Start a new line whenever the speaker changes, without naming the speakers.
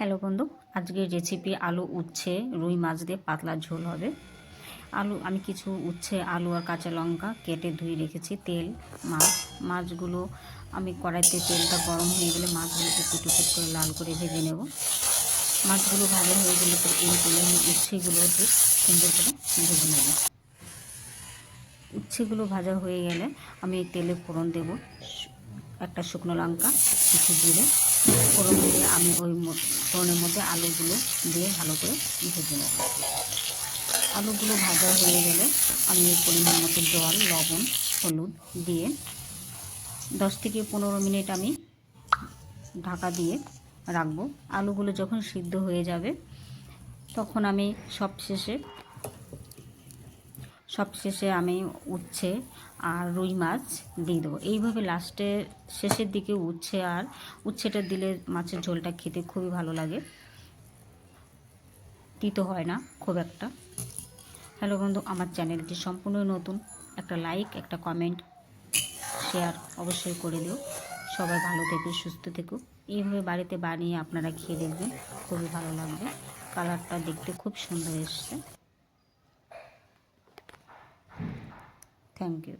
Hello বন্ধু, আজকের recipe আলু, উচ্ছে, রুই মাছ দিয়ে পাতলা ঝোল হবে। আলু, আমি কিছু উচ্ছে, আলু আর কাঁচা লঙ্কা কেটে ধুয়ে রেখেছি, তেল, মাছ, মাছগুলো আমি কড়াইতে তেলটা গরম হয়ে গেলে মাছগুলোকে কুটু কুট করে লাল করে ভেজে নেব। মাছগুলো ভালো হয়ে গেলে তো এই তেলে আমি উচ্ছেগুলো সুন্দর করে ভেজে নেব। উচ্ছেগুলো ভাজা হয়ে গেলে আমি তেলে ফোড়ন দেব, একটা শুকনো লঙ্কা, কিছু জিরে, ফোড়ন দিয়ে আমি ওই ফোড়নের মধ্যে আলুগুলো দিয়ে ভালো করে ভেজে নেব। আলুগুলো ভাজা হয়ে গেলে আমি পরিমাণ মতো জল, লবণ, হলুদ দিয়ে দশ থেকে পনেরো মিনিট আমি ঢাকা দিয়ে রাখব। আলুগুলো যখন সিদ্ধ হয়ে যাবে, তখন আমি সব শেষে সবশেষে আমি উচ্ছে আর রুই মাছ দিয়ে দেবো। এইভাবে লাস্টে শেষের দিকে উচ্ছে আর উচ্ছেটা দিলে মাছের ঝোলটা খেতে খুবই ভালো লাগে। তিতো হয় না, খুব একটা। হ্যালো বন্ধু, আমার চ্যানেলটি সম্পূর্ণ নতুন। একটা লাইক একটা কমেন্ট শেয়ার অবশ্যই করে দিও। সবাই ভালো থেকো, সুস্থ থেকো। এইভাবে বাড়িতে বানিয়ে আপনারা খেয়ে দেখবেন, খুবই ভালো লাগবে। কালারটা দেখতে খুব সুন্দর এসছে। Thank you.